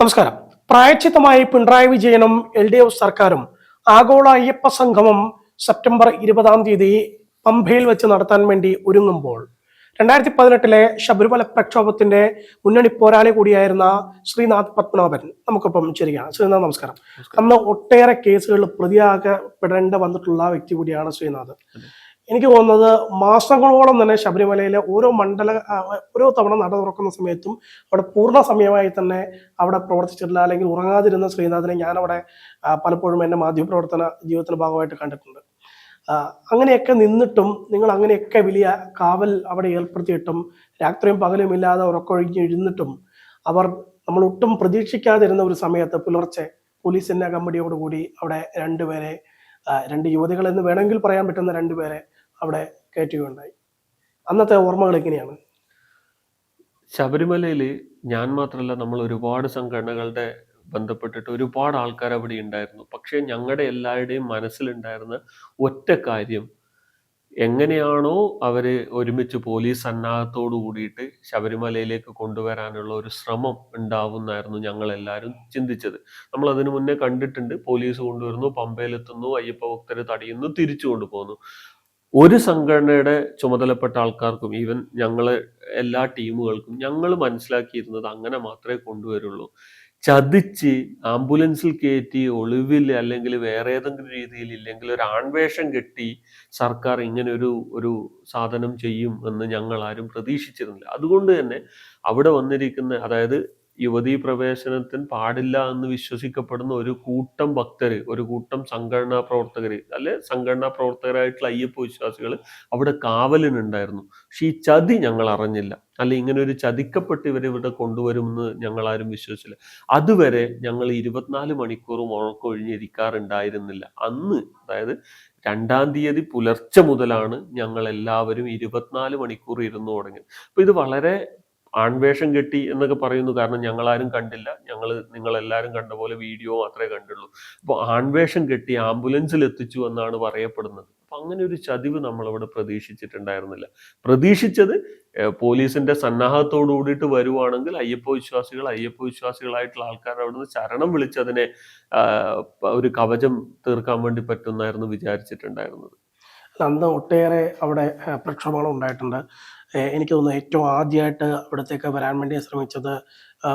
നമസ്കാരം. പ്രായച്ചിത്തമായി പിണറായി വിജയനും L D F സർക്കാരും ആഗോള അയ്യപ്പ സംഗമം സെപ്റ്റംബർ ഇരുപതാം തീയതി പമ്പയിൽ വെച്ച് നടത്താൻ വേണ്ടി ഒരുങ്ങുമ്പോൾ രണ്ടായിരത്തി പതിനെട്ടിലെ ശബരിമല പ്രക്ഷോഭത്തിന്റെ മുന്നണി പോരാളി കൂടിയായിരുന്ന ശ്രീനാഥ് പത്മനാഭൻ നമുക്കൊപ്പം ചേരുകയാണ്. ശ്രീനാഥ് നമസ്കാരം. അന്ന് ഒട്ടേറെ കേസുകളിൽ പ്രതിയാകപ്പെടേണ്ട വന്നിട്ടുള്ള വ്യക്തി കൂടിയാണ് ശ്രീനാഥ്. എനിക്ക് തോന്നുന്നത് മാസങ്ങളോളം തന്നെ ശബരിമലയിലെ ഓരോ മണ്ഡല ഓരോ തവണ നട തുറക്കുന്ന സമയത്തും അവിടെ പൂർണ സമയമായി തന്നെ അവിടെ പ്രവർത്തിച്ചിട്ടില്ല അല്ലെങ്കിൽ ഉറങ്ങാതിരുന്ന ശ്രീനാഥിനെ ഞാനവിടെ പലപ്പോഴും എന്റെ മാധ്യമപ്രവർത്തന ജീവിതത്തിന്റെ ഭാഗമായിട്ട് കണ്ടിട്ടുണ്ട്. അങ്ങനെയൊക്കെ നിന്നിട്ടും നിങ്ങൾ അങ്ങനെയൊക്കെ വലിയ കാവൽ അവിടെ ഏർപ്പെടുത്തിയിട്ടും രാത്രിയും പകലും ഇല്ലാതെ ഉറക്കൊഴിഞ്ഞ് ഇരുന്നിട്ടും അവർ നമ്മൾ ഒട്ടും പ്രതീക്ഷിക്കാതിരുന്ന ഒരു സമയത്ത് പുലർച്ചെ പോലീസിന്റെ കമ്പടിയോടുകൂടി അവിടെ രണ്ടുപേരെ രണ്ട് യുവതികൾ എന്ന് വേണമെങ്കിൽ പറയാൻ പറ്റുന്ന രണ്ടുപേരെ അവിടെ കയറ്റുകയുണ്ടായി. അന്നത്തെ ഓർമ്മകൾ എങ്ങനെയാണ്? ശബരിമലയിൽ ഞാൻ മാത്രമല്ല നമ്മൾ ഒരുപാട് സംഘടനകളുടെ ബന്ധപ്പെട്ടിട്ട് ഒരുപാട് ആൾക്കാർ അവിടെ ഉണ്ടായിരുന്നു. പക്ഷേ ഞങ്ങളുടെ എല്ലാവരുടെയും മനസ്സിലുണ്ടായിരുന്ന ഒറ്റ കാര്യം എങ്ങനെയാണോ അവർ ഒരുമിച്ച് പോലീസ് സന്നാഹത്തോടു കൂടിയിട്ട് ശബരിമലയിലേക്ക് കൊണ്ടുവരാനുള്ള ഒരു ശ്രമം ഉണ്ടാവുന്നായിരുന്നു ഞങ്ങൾ എല്ലാവരും ചിന്തിച്ചത്. നമ്മൾ അതിനു മുന്നേ കണ്ടിട്ടുണ്ട് പോലീസ് കൊണ്ടുവരുന്നു പമ്പയിലെത്തുന്നു അയ്യപ്പ ഭക്തരെ തടയുന്നു തിരിച്ചു കൊണ്ടുപോകുന്നു. ഒരു സംഘടനയുടെ ചുമതലപ്പെട്ട ആൾക്കാർക്കും ഈവൻ ഞങ്ങൾ എല്ലാ ടീമുകൾക്കും ഞങ്ങൾ മനസ്സിലാക്കിയിരുന്നത് അങ്ങനെ മാത്രമേ കൊണ്ടുവരുള്ളൂ. ചതിച്ച് ആംബുലൻസിൽ കയറ്റി ഒളിവിൽ അല്ലെങ്കിൽ വേറെ ഏതെങ്കിലും രീതിയിൽ ഇല്ലെങ്കിൽ ഒരു ആൺവേഷം കെട്ടി സർക്കാർ ഇങ്ങനെ ഒരു ഒരു സാധനം ചെയ്യും എന്ന് ഞങ്ങൾ ആരും പ്രതീക്ഷിച്ചിരുന്നില്ല. അതുകൊണ്ട് തന്നെ അവിടെ വന്നിരിക്കുന്ന അതായത് യുവതീ പ്രവേശനത്തിന് പാടില്ല എന്ന് വിശ്വസിക്കപ്പെടുന്ന ഒരു കൂട്ടം ഭക്തർ ഒരു കൂട്ടം സംഘടനാ പ്രവർത്തകർ അല്ലെ സംഘടനാ പ്രവർത്തകരായിട്ടുള്ള അയ്യപ്പ വിശ്വാസികൾ അവിടെ കാവലിനുണ്ടായിരുന്നു. പക്ഷെ ഈ ചതി ഞങ്ങൾ അറിഞ്ഞില്ല. അല്ലെ ഇങ്ങനെ ഒരു ചതിക്കപ്പെട്ട് ഇവരെ ഇവിടെ കൊണ്ടുവരുമെന്ന് ഞങ്ങൾ ആരും വിശ്വസിച്ചില്ല. അതുവരെ ഞങ്ങൾ ഇരുപത്തിനാല് മണിക്കൂറും ഉറക്കൊഴിഞ്ഞിരിക്കാറുണ്ടായിരുന്നില്ല. അന്ന് അതായത് രണ്ടാം തീയതി പുലർച്ചെ മുതലാണ് ഞങ്ങൾ എല്ലാവരും ഇരുപത്തിനാല് മണിക്കൂർ ഇരുന്നു തുടങ്ങിയത്. അപ്പൊ ഇത് വളരെ ആൺവേഷം കെട്ടി എന്നൊക്കെ പറയുന്നു കാരണം ഞങ്ങളാരും കണ്ടില്ല. ഞങ്ങൾ നിങ്ങളെല്ലാവരും കണ്ട പോലെ വീഡിയോ മാത്രമേ കണ്ടുള്ളൂ. അപ്പോൾ ആൺവേഷം കെട്ടി ആംബുലൻസിൽ എത്തിച്ചു എന്നാണ് പറയപ്പെടുന്നത്. അപ്പൊ അങ്ങനെ ഒരു ചതിവ് നമ്മളിവിടെ പ്രതീക്ഷിച്ചിട്ടുണ്ടായിരുന്നില്ല. പ്രതീക്ഷിച്ചത് പോലീസിന്റെ സന്നാഹത്തോടു കൂടിയിട്ട് വരുവാണെങ്കിൽ അയ്യപ്പ വിശ്വാസികൾ അയ്യപ്പ വിശ്വാസികളായിട്ടുള്ള ആൾക്കാർ അവിടുന്ന് ശരണം വിളിച്ചതിനെ ഒരു കവചം തീർക്കാൻ വേണ്ടി പറ്റുന്നായിരുന്നു വിചാരിച്ചിട്ടുണ്ടായിരുന്നത്. അന്ന് ഒട്ടേറെ അവിടെ പ്രക്ഷോഭങ്ങൾ ഉണ്ടായിട്ടുണ്ട്. എനിക്ക് തോന്നുന്നു ഏറ്റവും ആദ്യമായിട്ട് അവിടത്തേക്ക് വരാൻ വേണ്ടി ശ്രമിച്ചത്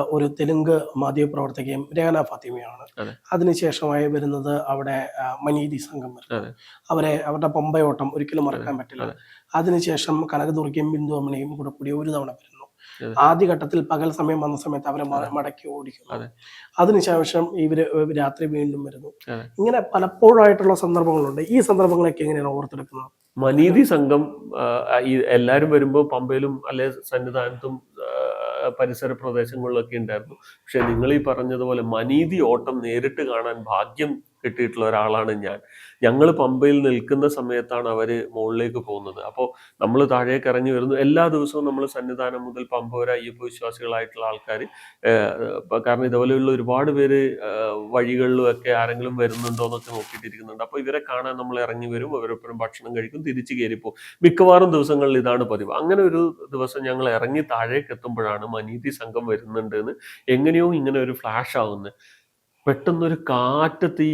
ഒരു തെലുങ്ക് മാധ്യമപ്രവർത്തകയും രേഖന ഫാത്തിമയാണ് അതെ. അതിനുശേഷമായി വരുന്നത് അവിടെ മനീതി സംഘം അവരെ അവരുടെ പമ്പയോട്ടം ഒരിക്കലും മറക്കാൻ പറ്റില്ല അതെ. അതിനുശേഷം കനകദുർഗയും ബിന്ദു അമ്മണിയും കൂടെ കൂടി ഒരു തവണ വരുന്നു. ആദ്യഘട്ടത്തിൽ പകൽ സമയം വന്ന സമയത്ത് അവരെ മടക്കി ഓടിക്കുന്നു. അതെ. അതിനുശേഷം ഇവർ രാത്രി വീണ്ടും വരുന്നു. ഇങ്ങനെ പലപ്പോഴായിട്ടുള്ള സന്ദർഭങ്ങളുണ്ട്. ഈ സന്ദർഭങ്ങളൊക്കെ എങ്ങനെയാണ് ഓർത്തെടുക്കുന്നത്? മനീതി സംഘം എല്ലാവരും വരുമ്പോൾ പമ്പയിലും അല്ലെ സന്നിധാനത്തും പരിസര പ്രദേശങ്ങളിലൊക്കെ ഉണ്ടായിരുന്നു. പക്ഷെ നിങ്ങൾ ഈ പറഞ്ഞതുപോലെ മനീതി ഓട്ടം നേരിട്ട് കാണാൻ ഭാഗ്യം കിട്ടിയിട്ടുള്ള ഒരാളാണ് ഞാൻ. ഞങ്ങൾ പമ്പയിൽ നിൽക്കുന്ന സമയത്താണ് അവർ മുകളിലേക്ക് പോകുന്നത്. അപ്പോൾ നമ്മൾ താഴേക്ക് ഇറങ്ങി വരുന്നു. എല്ലാ ദിവസവും നമ്മൾ സന്നിധാനം മുതൽ പമ്പ വരെ അയ്യപ്പ വിശ്വാസികളായിട്ടുള്ള ആൾക്കാർ കാരണം ഇതുപോലെയുള്ള ഒരുപാട് പേര് വഴികളിലും ഒക്കെ ആരെങ്കിലും വരുന്നുണ്ടോ എന്നൊക്കെ നോക്കിയിട്ടിരിക്കുന്നുണ്ട്. അപ്പോൾ ഇവരെ കാണാൻ നമ്മൾ ഇറങ്ങി വരും. അവരൊപ്പം ഭക്ഷണം കഴിക്കും. തിരിച്ച് കയറിപ്പോകും മിക്കവാറും ദിവസങ്ങളിൽ ഇതാണ് പതിവ്. അങ്ങനെ ഒരു ദിവസം ഞങ്ങൾ ഇറങ്ങി താഴേക്ക് എത്തുമ്പോഴാണ് മനീതി സംഘം വരുന്നുണ്ട് എന്ന് എങ്ങനെയോ ഇങ്ങനെ ഒരു ഫ്ലാഷ് ആവുന്നത്. പെട്ടെന്നൊരു കാറ്റ് തീ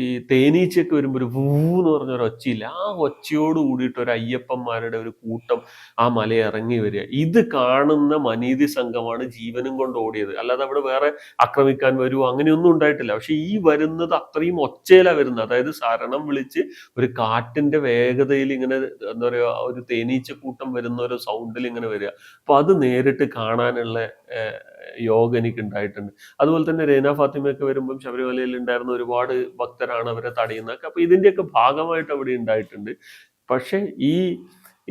ഈ തേനീച്ചയൊക്കെ വരുമ്പോൾ ഒരു വൂ എന്ന് പറഞ്ഞ ഒരു ഒച്ചയില്ല. ആ ഒച്ചയോട് കൂടിയിട്ട് ഒരു അയ്യപ്പന്മാരുടെ ഒരു കൂട്ടം ആ മല ഇറങ്ങി വരിക. ഇത് കാണുന്ന മനീതി സംഘമാണ് ജീവനും കൊണ്ട് ഓടിയത്. അല്ലാതെ അവിടെ വേറെ ആക്രമിക്കാൻ വരുമോ അങ്ങനെയൊന്നും ഉണ്ടായിട്ടില്ല. പക്ഷെ ഈ വരുന്നത് അത്രയും ഒച്ചയിലാ വരുന്നത്. അതായത് ശരണം വിളിച്ച് ഒരു കാറ്റിന്റെ വേഗതയിൽ ഇങ്ങനെ എന്താ പറയുക ഒരു തേനീച്ച കൂട്ടം വരുന്ന ഒരു സൗണ്ടിൽ ഇങ്ങനെ വരിക. അപ്പൊ അത് നേരിട്ട് കാണാനുള്ള യോഗ എനിക്ക് ഉണ്ടായിട്ടുണ്ട് അതുപോലെ തന്നെ രേന ഫാത്തിമയൊക്കെ വരുമ്പം ശബരിമലയിൽ ഉണ്ടായിരുന്ന ഒരുപാട് ഭക്തരാണ് അവരെ തടയുന്നത് അപ്പൊ ഇതിന്റെയൊക്കെ ഭാഗമായിട്ട് അവിടെ ഉണ്ടായിട്ടുണ്ട്. പക്ഷെ ഈ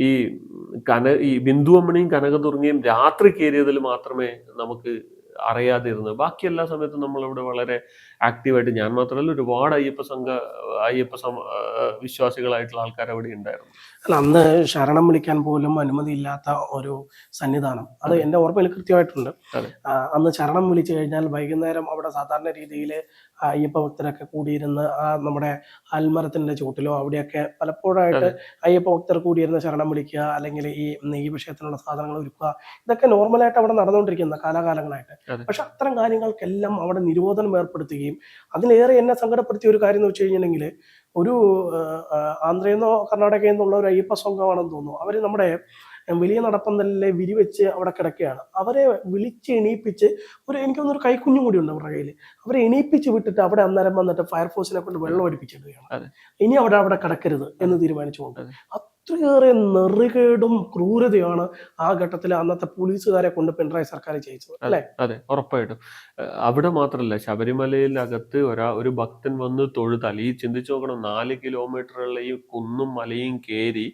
ഈ കന ഈ ബിന്ദുവമ്മണിയും കനകദുർഗയും രാത്രി കയറിയതിൽ മാത്രമേ നമുക്ക് അറിയാതിരുന്നത്. ബാക്കി എല്ലാ സമയത്തും നമ്മളിവിടെ വളരെ ആക്റ്റീവായിട്ട് ഞാൻ മാത്രമല്ല ഒരുപാട് അയ്യപ്പ സംഘ അയ്യപ്പ സം വിശ്വാസികളായിട്ടുള്ള ആൾക്കാർ അവിടെ ഉണ്ടായിരുന്നു. അല്ല അന്ന് ശരണം വിളിക്കാൻ പോലും അനുമതിയില്ലാത്ത ഒരു സന്നിധാനം. അത് എന്റെ എന്റെ ഓർമ്മയിൽ കൃത്യമായിട്ടുണ്ട്. അന്ന് ശരണം വിളിച്ചു കഴിഞ്ഞാൽ വൈകുന്നേരം അവിടെ സാധാരണ രീതിയിൽ അയ്യപ്പ ഭക്തരൊക്കെ കൂടിയിരുന്ന് ആ നമ്മുടെ ആൽമരത്തിന്റെ ചുവട്ടിലോ അവിടെയൊക്കെ പലപ്പോഴായിട്ട്. അയ്യപ്പ ഭക്തർ കൂടിയിരുന്ന് ശരണം വിളിക്കുക അല്ലെങ്കിൽ ഈ ഈ വിഷയത്തിനുള്ള സാധനങ്ങൾ ഒരുക്കുക. ഇതൊക്കെ നോർമലായിട്ട് അവിടെ നടന്നുകൊണ്ടിരിക്കുന്ന കാലാകാലങ്ങളായിട്ട്. പക്ഷെ അത്തരം കാര്യങ്ങൾക്കെല്ലാം അവിടെ നിരോധനം ഏർപ്പെടുത്തുകയും അതിലേറെ എന്നെ സങ്കടപ്പെടുത്തിയ ഒരു കാര്യം എന്ന് വെച്ച് കഴിഞ്ഞിട്ടുണ്ടെങ്കിൽ ഒരു ആന്ധ്രയിൽ നിന്നോ കർണാടകയിൽ നിന്നുള്ള ഒരു അയ്യപ്പ സംഘമാണെന്ന് തോന്നുന്നു. അവർ നമ്മുടെ വലിയ നടപ്പന്തലിലെ വിരിവെച്ച് അവിടെ കിടക്കുകയാണ്. അവരെ വിളിച്ച് എണീപ്പിച്ച് ഒരു എനിക്ക് തോന്നുന്നു ഒരു കൈക്കുഞ്ഞും കൂടി ഉണ്ട് അവരുടെ കയ്യിൽ അവരെ എണീപ്പിച്ച് വിട്ടിട്ട് അവിടെ അന്നേരം വന്നിട്ട് ഫയർഫോഴ്സിനെ കൊണ്ട് വെള്ളം. ഒഴിപ്പിച്ചിടുകയാണ്. ഇനി അവിടെ അവിടെ കിടക്കരുത് എന്ന് തീരുമാനിച്ചുകൊണ്ട്. അത്രയേറെ നെറുകേടും ക്രൂരതയാണ് ആ ഘട്ടത്തിൽ അന്നത്തെ പോലീസുകാരെ കൊണ്ട് പിണറായി സർക്കാർ ചെയ്യിച്ചത് അല്ലേ? അതെ ഉറപ്പായിട്ടും. അവിടെ മാത്രമല്ല ശബരിമലയിലകത്ത് ഒരാ ഒരു ഭക്തൻ വന്ന് തൊഴുതാൽ ഈ ചിന്തിച്ചു നോക്കണം നാല് കിലോമീറ്ററുള്ള ഈ കുന്നും മലയും കയറി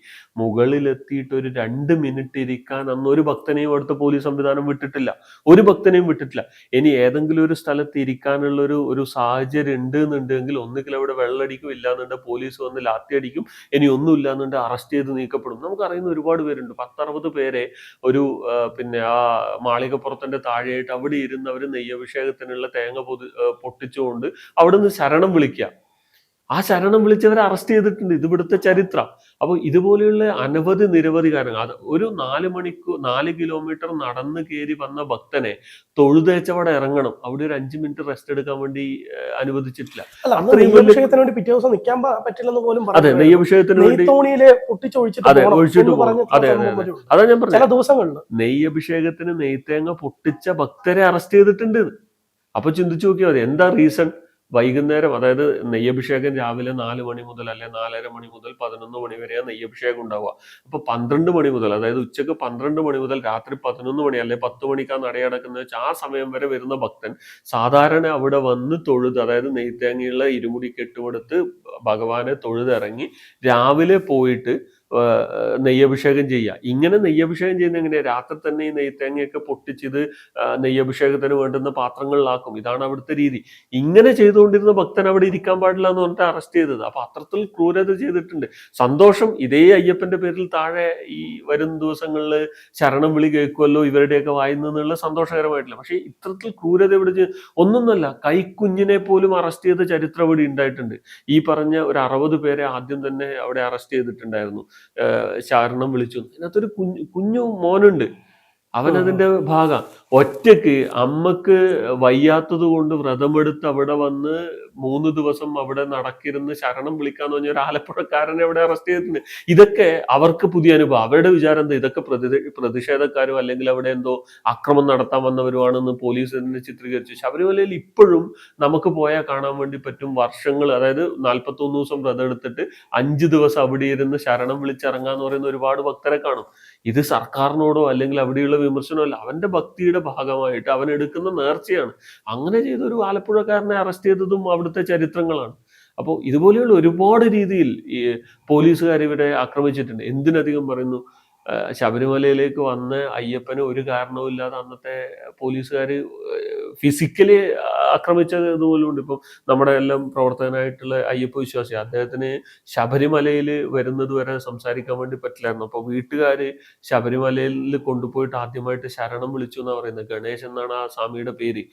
മുകളിലെത്തിയിട്ട് ഒരു രണ്ട് മിനിറ്റ് ഇരിക്കാൻ അന്ന് ഒരു ഭക്തനെയും അവിടുത്തെ പോലീസ് സംവിധാനം വിട്ടിട്ടില്ല. ഒരു ഭക്തനെയും വിട്ടിട്ടില്ല. ഇനി ഏതെങ്കിലും ഒരു സ്ഥലത്ത് ഇരിക്കാനുള്ള ഒരു ഒരു സാഹചര്യം ഉണ്ട് എന്നുണ്ടെങ്കിൽ ഒന്നുകിൽ അവിടെ വെള്ളടിക്കും ഇല്ലാന്നുണ്ടെങ്കിൽ പോലീസ് വന്ന് ലാത്തി അടിക്കും ഇനി ഒന്നും ഇല്ലാന്നുണ്ടെങ്കിൽ അറസ്റ്റ് ചെയ്ത് നീക്കപ്പെടും നമുക്കറിയുന്ന ഒരുപാട് പേരുണ്ട്. പത്തറുപത് പേരെ ഒരു പിന്നെ ആ മാളികപ്പുറത്തിന്റെ താഴെയായിട്ട് അവിടെ ഇരുന്ന് അവർ നെയ്യഭിഷേകത്തിനുള്ള തേങ്ങ പൊതി പൊട്ടിച്ചുകൊണ്ട് അവിടെ നിന്ന് ശരണം വിളിക്കുക. ആ ശരണം വിളിച്ചവരെ അറസ്റ്റ് ചെയ്തിട്ടുണ്ട്. ഇത് ഇവിടുത്തെ ചരിത്രം. അപ്പോൾ ഇതുപോലെയുള്ള അനവധി നിരവധി കാര്യങ്ങൾ. അത് ഒരു നാല് മണിക്കൂർ നാല് കിലോമീറ്റർ നടന്ന് കയറി വന്ന ഭക്തനെ തൊഴുതേച്ചവടെ ഇറങ്ങണം. അവിടെ ഒരു അഞ്ച് മിനിറ്റ് റെസ്റ്റ് എടുക്കാൻ വേണ്ടി അനുവദിച്ചിട്ടില്ല. അത്രയും വേണ്ടി പിറ്റേ ദിവസം നിൽക്കാൻ പറ്റില്ലെന്ന് പോലും അതെ നെയ്യഭിഷേകത്തിന് വേണ്ടി അതെ, ഒഴിച്ചിട്ട്. അതെ, അതെ, സംഭവം അതെ. അതാ. ഞാൻ ദിവസങ്ങളിൽ നെയ്യഭിഷേകത്തിന് നെയ്ത്തേങ്ങ പൊട്ടിച്ച ഭക്തരെ അറസ്റ്റ് ചെയ്തിട്ടുണ്ട്. അപ്പൊ ചിന്തിച്ചു നോക്കിയാൽ മതി. എന്താ റീസൺ വൈകുന്നേരം അതായത് നെയ്യഭിഷേകം രാവിലെ നാല് മണി മുതൽ അല്ലെ നാലര മണി മുതൽ പതിനൊന്ന് മണി വരെ നെയ്യഭിഷേകം ഉണ്ടാവുക. അപ്പൊ പന്ത്രണ്ട് മണി മുതൽ അതായത് ഉച്ചയ്ക്ക് പന്ത്രണ്ട് മണി മുതൽ രാത്രി പതിനൊന്ന് മണി അല്ലെ പത്ത് മണിക്കാ നടയടക്കുന്ന വെച്ചാൽ ആ സമയം വരെ വരുന്ന ഭക്തൻ സാധാരണ അവിടെ വന്ന് തൊഴുത് അതായത് നെയ്ത്തേങ്ങയുള്ള ഇരുമുടി കെട്ടുമെടുത്ത് ഭഗവാനെ തൊഴുതിറങ്ങി രാവിലെ പോയിട്ട് നെയ്യഭിഷേകം ചെയ്യുക. ഇങ്ങനെ നെയ്യഭിഷേകം ചെയ്യുന്ന എങ്ങനെ രാത്രി തന്നെ ഈ നെയ്ത്തേങ്ങയൊക്കെ പൊട്ടിച്ചിത് നെയ്യഭിഷേകത്തിന് വേണ്ടുന്ന പാത്രങ്ങളിലാക്കും. ഇതാണ് അവിടുത്തെ രീതി. ഇങ്ങനെ ചെയ്തുകൊണ്ടിരുന്ന ഭക്തൻ അവിടെ ഇരിക്കാൻ പാടില്ല എന്ന് പറഞ്ഞിട്ട് അറസ്റ്റ് ചെയ്തത്. അപ്പൊ അത്രത്തിൽ ക്രൂരത ചെയ്തിട്ടുണ്ട്. സന്തോഷം ഇതേ അയ്യപ്പന്റെ പേരിൽ താഴെ ഈ വരും ദിവസങ്ങളിൽ ശരണം വിളി കേൾക്കുമല്ലോ ഇവരുടെയൊക്കെ വായിന്നുള്ള സന്തോഷകരമായിട്ടില്ല. പക്ഷേ ഇത്തരത്തിൽ ക്രൂരത ഇവിടെ ഒന്നൊന്നല്ല കൈക്കുഞ്ഞിനെ പോലും അറസ്റ്റ് ചെയ്ത ചരിത്രം ഇവിടെ ഉണ്ടായിട്ടുണ്ട്. ഈ പറഞ്ഞ ഒരു അറുപത് പേരെ ആദ്യം തന്നെ അവിടെ അറസ്റ്റ് ചെയ്തിട്ടുണ്ടായിരുന്നു. ശരണം വിളിച്ചു. അതിനകത്തൊരു കുഞ്ഞു കുഞ്ഞു മോനുണ്ട്. അവൻ അതിന്റെ ഭാഗം. ഒറ്റയ്ക്ക് അമ്മയ്ക്ക് വയ്യാത്തത് കൊണ്ട് വ്രതമെടുത്ത് അവിടെ വന്ന് മൂന്ന് ദിവസം അവിടെ നടക്കിരുന്ന് ശരണം വിളിക്കാന്ന് പറഞ്ഞ ഒരു ആലപ്പുഴക്കാരനെ അവിടെ അറസ്റ്റ് ചെയ്തിട്ടുണ്ട്. ഇതൊക്കെ അവർക്ക് പുതിയ അനുഭവം. അവരുടെ വിചാരം എന്താ? ഇതൊക്കെ പ്രതി പ്രതിഷേധക്കാരും അല്ലെങ്കിൽ അവിടെ എന്തോ അക്രമം നടത്താൻ വന്നവരുമാണെന്ന് പോലീസ് തന്നെ ചിത്രീകരിച്ചു. ശബരിമലയിൽ ഇപ്പോഴും നമുക്ക് പോയാൽ കാണാൻ വേണ്ടി പറ്റും വർഷങ്ങൾ അതായത് നാൽപ്പത്തൊന്ന് ദിവസം വ്രതം എടുത്തിട്ട് അഞ്ച് ദിവസം അവിടെ ഇരുന്ന് ശരണം വിളിച്ചിറങ്ങാന്ന് പറയുന്ന ഒരുപാട് ഭക്തരെ കാണും. ഇത് സർക്കാരിനോടോ അല്ലെങ്കിൽ അവിടെയുള്ള വിമർശനമല്ല. അവന്റെ ഭക്തിയുടെ ഭാഗമായിട്ട് അവൻ എടുക്കുന്ന നേർച്ചയാണ്. അങ്ങനെ ചെയ്ത ഒരു ആലപ്പുഴക്കാരനെ അറസ്റ്റ് ചെയ്തതും അവിടുത്തെ ചരിത്രങ്ങളാണ്. അപ്പോൾ ഇതുപോലെയുള്ള ഒരുപാട് രീതിയിൽ ഈ പോലീസുകാർ ഇവിടെ ആക്രമിച്ചിട്ടുണ്ട്. എന്തിനധികം പറയുന്നു? ശബരിമലയിലേക്ക് വന്ന് അയ്യപ്പന് ഒരു കാരണവും ഇല്ലാതെ അന്നത്തെ പോലീസുകാർ ഫിസിക്കലി ആക്രമിച്ചത് ഇതുപോലും ഉണ്ട്. ഇപ്പം നമ്മുടെ എല്ലാം പ്രവർത്തകനായിട്ടുള്ള അയ്യപ്പ വിശ്വാസി അദ്ദേഹത്തിന് ശബരിമലയിൽ വരുന്നത് വരെ സംസാരിക്കാൻ വേണ്ടി പറ്റില്ലായിരുന്നു. അപ്പോൾ വീട്ടുകാർ ശബരിമലയിൽ കൊണ്ടുപോയിട്ട് ആദ്യമായിട്ട് ശരണം വിളിച്ചു എന്നാണ് പറയുന്നത്. ഗണേശ് എന്നാണ് ആ സ്വാമിയുടെ പേര്.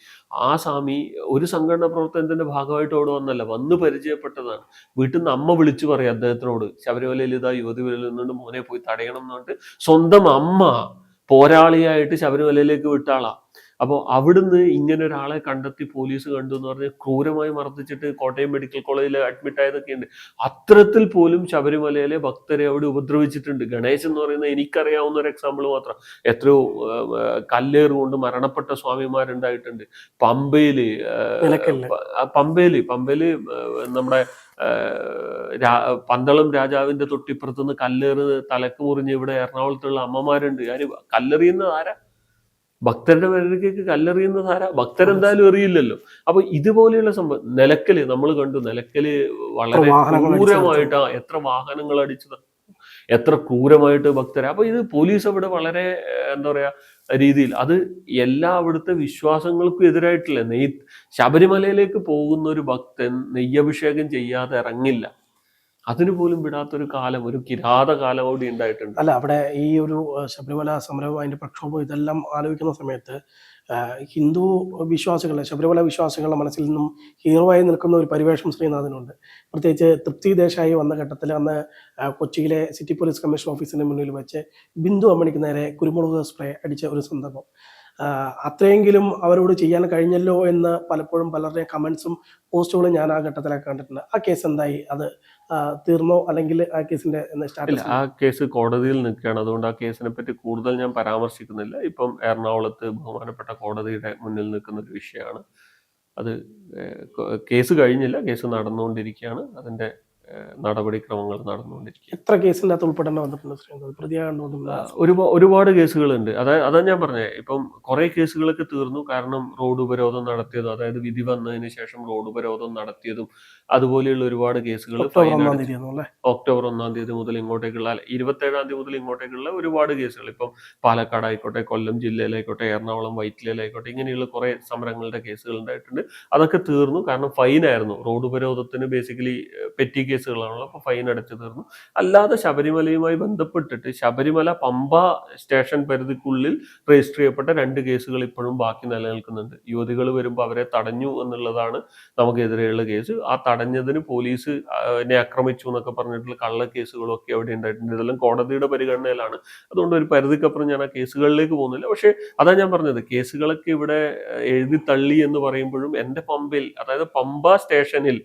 ആ സ്വാമി ഒരു സംഘടനാ പ്രവർത്തനത്തിന്റെ ഭാഗമായിട്ട് അവിടെ വന്നല്ല വന്ന് പരിചയപ്പെട്ടതാണ്. വീട്ടിൽ നിന്ന് അമ്മ വിളിച്ചു പറയും അദ്ദേഹത്തിനോട് ശബരിമലയിൽ ഇതാ യുവതി വരുന്നുണ്ട് മോനെ പോയി തടയണം എന്ന് പറഞ്ഞിട്ട് സ്വന്തം അമ്മ പോരാളിയായിട്ട് ശബരിമലയിലേക്ക് വിട്ട ആളാ. അപ്പോൾ അവിടുന്ന് ഇങ്ങനെ ഒരാളെ കണ്ടെത്തി പോലീസ് കണ്ടു എന്ന് പറഞ്ഞ് ക്രൂരമായി മർദ്ദിച്ചിട്ട് കോട്ടയം മെഡിക്കൽ കോളേജിൽ അഡ്മിറ്റ് ആയതൊക്കെ ഉണ്ട്. അത്തരത്തിൽ പോലും ശബരിമലയിലെ ഭക്തരെ അവിടെ ഉപദ്രവിച്ചിട്ടുണ്ട്. ഗണേശ് എന്ന് പറയുന്ന എനിക്കറിയാവുന്ന ഒരു എക്സാമ്പിൾ മാത്രം. എത്രയോ ആ, ആ, കല്ലേറ് കൊണ്ട് മരണപ്പെട്ട സ്വാമിമാരുണ്ടായിട്ടുണ്ട്. പമ്പയിൽ പമ്പയിൽ പമ്പയിൽ നമ്മുടെ പന്തളം രാജാവിന്റെ തൊട്ടിപ്പുറത്തുനിന്ന് കല്ലേറ് തലക്ക് മുറിഞ്ഞ് ഇവിടെ എറണാകുളത്തുള്ള അമ്മമാരുണ്ട്. ആര് കല്ലെറിയുന്നത് ആരാ? ഭക്തരുടെ പേരിലേക്ക് കല്ലെറിയുന്ന ധാര ഭക്തരെന്തായാലും എറിയില്ലല്ലോ. അപ്പൊ ഇതുപോലെയുള്ള സംഭവം നിലക്കൽ നമ്മൾ കണ്ടു നിലക്കൽ വളരെ ക്രൂരമായിട്ടാ എത്ര വാഹനങ്ങൾ അടിച്ചത് എത്ര ക്രൂരമായിട്ട് ഭക്തരെ. അപ്പൊ ഇത് പോലീസ് അവിടെ വളരെ എന്താ പറയാ രീതിയിൽ അത് എല്ലാ അവിടുത്തെ വിശ്വാസങ്ങൾക്കും എതിരായിട്ടില്ല. നെയ് ശബരിമലയിലേക്ക് പോകുന്ന ഒരു ഭക്തൻ നെയ്യഭിഷേകം ചെയ്യാതെ ഇറങ്ങില്ല. അതിന് പോലും വിടാത്തൊരു കാലം ഒരു കിരാത കാലം ഉണ്ടായിട്ടുണ്ട്. അല്ല അവിടെ ഈ ഒരു ശബരിമല സമരവും അതിന്റെ പ്രക്ഷോഭവും ഇതെല്ലാം ആലോചിക്കുന്ന സമയത്ത് ഹിന്ദു വിശ്വാസികളെ ശബരിമല വിശ്വാസികളുടെ മനസ്സിൽ നിന്നും ഹീറോ ആയി നിൽക്കുന്ന ഒരു പരിവേഷം ശ്രീനാഥനുണ്ട്. പ്രത്യേകിച്ച് തൃപ്തി ദേശായി വന്ന ഘട്ടത്തിൽ അന്ന് കൊച്ചിയിലെ സിറ്റി പോലീസ് കമ്മീഷൻ ഓഫീസിന് മുന്നിൽ വെച്ച് ബിന്ദു അമ്മണിക്ക് നേരെ കുരുമുളക് സ്പ്രേ അടിച്ച ഒരു സന്ദർഭം അത്രയെങ്കിലും അവരോട് ചെയ്യാൻ കഴിഞ്ഞല്ലോ എന്ന് പലപ്പോഴും പലരുടെയും കമൻസും പോസ്റ്റുകളും ഞാൻ ആ ഘട്ടത്തിലൊക്കെ കണ്ടിട്ടുണ്ട്. ആ കേസ് എന്തായി? അത് തീർന്നോ? അല്ലെങ്കിൽ ആ കേസിന്റെ സ്റ്റാറ്റസ്? ആ കേസ് കോടതിയിൽ നിൽക്കുകയാണ്. അതുകൊണ്ട് ആ കേസിനെ പറ്റി കൂടുതൽ ഞാൻ പരാമർശിക്കുന്നില്ല. ഇപ്പം എറണാകുളത്ത് ബഹുമാനപ്പെട്ട കോടതിയുടെ മുന്നിൽ നിൽക്കുന്ന ഒരു വിഷയമാണ്. അത് കേസ് കഴിഞ്ഞില്ല. കേസ് നടന്നുകൊണ്ടിരിക്കുകയാണ്. അതിന്റെ നടപടിക്രമങ്ങൾ നടന്നുകൊണ്ടിരിക്കുക എത്ര കേസിന്റെ അകത്ത് ഉൾപ്പെടേണ്ട വന്നിട്ടുണ്ട് പ്രതിയാകേണ്ട ഒരുപാട് ഒരുപാട് കേസുകളുണ്ട്. അതായത് അതാ ഞാൻ പറഞ്ഞത് ഇപ്പം കുറെ കേസുകളൊക്കെ തീർന്നു. കാരണം റോഡ് ഉപരോധം നടത്തിയതും അതായത് വിധി വന്നതിന് ശേഷം റോഡ് ഉപരോധം നടത്തിയതും അതുപോലെയുള്ള ഒരുപാട് കേസുകൾ ഒക്ടോബർ ഒന്നാം തീയതി മുതൽ ഇങ്ങോട്ടേക്കുള്ള ഇരുപത്തേഴാം തീയതി മുതൽ ഇങ്ങോട്ടേക്കുള്ള ഒരുപാട് കേസുകൾ. ഇപ്പം പാലക്കാട് ആയിക്കോട്ടെ കൊല്ലം ജില്ലയിലായിക്കോട്ടെ എറണാകുളം വൈറ്റിലയിലായിക്കോട്ടെ ഇങ്ങനെയുള്ള കുറെ സമരങ്ങളുടെ കേസുകൾ ഉണ്ടായിട്ടുണ്ട്. അതൊക്കെ തീർന്നു. കാരണം ഫൈൻ ആയിരുന്നു റോഡ് ഉപരോധത്തിന് ബേസിക്കലി പെറ്റി കേസുകളാണല്ലോ അപ്പൊ ഫൈൻ അടച്ചു തീർന്നു. അല്ലാതെ ശബരിമലയുമായി ബന്ധപ്പെട്ടിട്ട് ശബരിമല പമ്പ സ്റ്റേഷൻ പരിധിക്കുള്ളിൽ രജിസ്റ്റർ ചെയ്യപ്പെട്ട രണ്ട് കേസുകൾ ഇപ്പോഴും ബാക്കി നിലനിൽക്കുന്നുണ്ട്. യുവതികൾ വരുമ്പോൾ അവരെ തടഞ്ഞു എന്നുള്ളതാണ് നമുക്കെതിരെയുള്ള കേസ്. ആ തടഞ്ഞതിന് പോലീസ് എന്നെ ആക്രമിച്ചു എന്നൊക്കെ പറഞ്ഞിട്ടുള്ള കള്ള കേസുകളൊക്കെ അവിടെ ഉണ്ടായിട്ടുണ്ട്. ഇതെല്ലാം കോടതിയുടെ പരിഗണനയിലാണ്. അതുകൊണ്ട് ഒരു പരിധിക്കപ്പുറം ഞാൻ ആ കേസുകളിലേക്ക് പോകുന്നില്ല. പക്ഷേ അതാ ഞാൻ പറഞ്ഞത് കേസുകളൊക്കെ ഇവിടെ എഴുതി തള്ളി എന്ന് പറയുമ്പോഴും എന്റെ പമ്പിൽ അതായത് പമ്പ സ്റ്റേഷനിൽ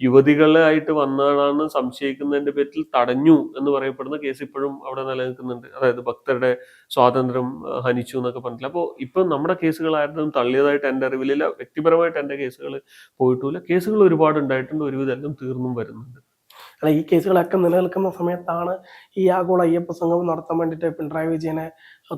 യുവതികളായിട്ട് വന്നതാണെന്ന് സംശയിക്കുന്നതിന്റെ പേരിൽ തടഞ്ഞു എന്ന് പറയപ്പെടുന്ന കേസ് ഇപ്പോഴും അവിടെ നിലനിൽക്കുന്നുണ്ട്. അതായത് ഭക്തരുടെ സ്വാതന്ത്ര്യം ഹനിച്ചു എന്നൊക്കെ പറഞ്ഞില്ല അപ്പോൾ ഇപ്പം നമ്മുടെ കേസുകളായിരുന്നു തള്ളിയതായിട്ട് എന്റെ അറിവിലില്ല വ്യക്തിപരമായിട്ട് എന്റെ കേസുകൾ പോയിട്ടില്ല. കേസുകൾ ഒരുപാട് ഉണ്ടായിട്ടുണ്ട്. ഒരുവിധം എല്ലാം തീർന്നും വരുന്നുണ്ട്. അല്ല ഈ കേസുകളൊക്കെ നിലനിൽക്കുന്ന സമയത്താണ് ഈ ആഗോള അയ്യപ്പ സംഘം നടത്താൻ വേണ്ടിയിട്ട് പിണറായി വിജയന്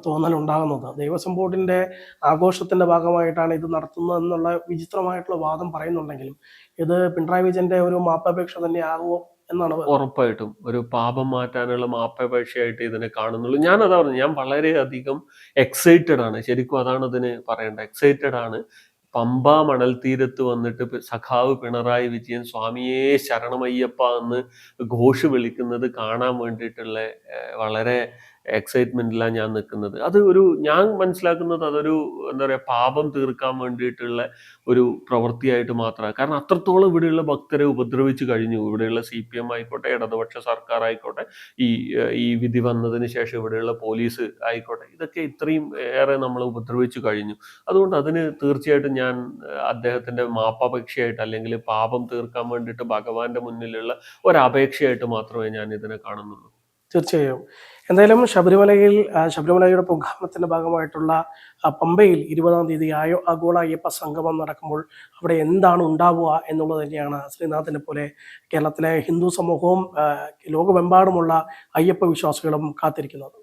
തോന്നലുണ്ടാകുന്നത്. ദേവസ്വം ബോർഡിന്റെ ആഘോഷത്തിന്റെ ഭാഗമായിട്ടാണ് ഇത് നടത്തുന്നത് എന്നുള്ള വിചിത്രമായിട്ടുള്ള വാദം പറയുന്നുണ്ടെങ്കിലും ഇത് പിണറായി വിജയന്റെ ഒരു മാപ്പപേക്ഷ തന്നെ ആകുമോ എന്നാണ് ഉറപ്പായിട്ടും ഒരു പാപം മാറ്റാനുള്ള മാപ്പപേക്ഷയായിട്ട് ഇതിനെ കാണുന്നുള്ളൂ. ഞാൻ അതാ പറഞ്ഞു ഞാൻ വളരെയധികം എക്സൈറ്റഡ് ആണ്. ശരിക്കും അതാണ് ഇതിന് പറയേണ്ടത്. എക്സൈറ്റഡ് ആണ്. പമ്പ മണൽ തീരത്ത് വന്നിട്ട് സഖാവ് പിണറായി വിജയൻ സ്വാമിയെ ശരണമയ്യപ്പ എന്ന് ഘോഷ് വിളിക്കുന്നത് കാണാൻ വേണ്ടിയിട്ടുള്ള വളരെ എക്സൈറ്റ്മെന്റിലാണ് ഞാൻ നിൽക്കുന്നത്. അത് ഒരു ഞാൻ മനസ്സിലാക്കുന്നത് അതൊരു എന്താ പറയുക പാപം തീർക്കാൻ വേണ്ടിയിട്ടുള്ള ഒരു പ്രവൃത്തിയായിട്ട് മാത്രമാണ്. കാരണം അത്രത്തോളം ഇവിടെയുള്ള ഭക്തരെ ഉപദ്രവിച്ചു കഴിഞ്ഞു. ഇവിടെയുള്ള സി പി എം ആയിക്കോട്ടെ ഇടതുപക്ഷ സർക്കാർ ആയിക്കോട്ടെ ഈ ഈ വിധി വന്നതിന് ശേഷം ഇവിടെയുള്ള പോലീസ് ആയിക്കോട്ടെ ഇതൊക്കെ ഇത്രയും ഏറെ നമ്മൾ ഉപദ്രവിച്ചു കഴിഞ്ഞു. അതുകൊണ്ട് അതിന് തീർച്ചയായിട്ടും ഞാൻ അദ്ദേഹത്തിന്റെ മാപ്പാപേക്ഷയായിട്ട് അല്ലെങ്കിൽ പാപം തീർക്കാൻ വേണ്ടിയിട്ട് ഭഗവാന്റെ മുന്നിലുള്ള ഒരു അപേക്ഷയായിട്ട് മാത്രമേ ഞാൻ ഇതിനെ കാണുന്നുള്ളൂ. തീർച്ചയായും. എന്തായാലും ശബരിമലയിൽ ശബരിമലയുടെ പ്രഖ്യാപനത്തിന്റെ ഭാഗമായിട്ടുള്ള പമ്പയിൽ ഇരുപതാം തീയതി ആയോ ആഗോള അയ്യപ്പ സംഗമം നടക്കുമ്പോൾ അവിടെ എന്താണ് ഉണ്ടാവുക എന്നുള്ളത് തന്നെയാണ് ശ്രീനാഥിനെ പോലെ കേരളത്തിലെ ഹിന്ദു സമൂഹവും ലോകമെമ്പാടുമുള്ള അയ്യപ്പ വിശ്വാസികളും കാത്തിരിക്കുന്നത്.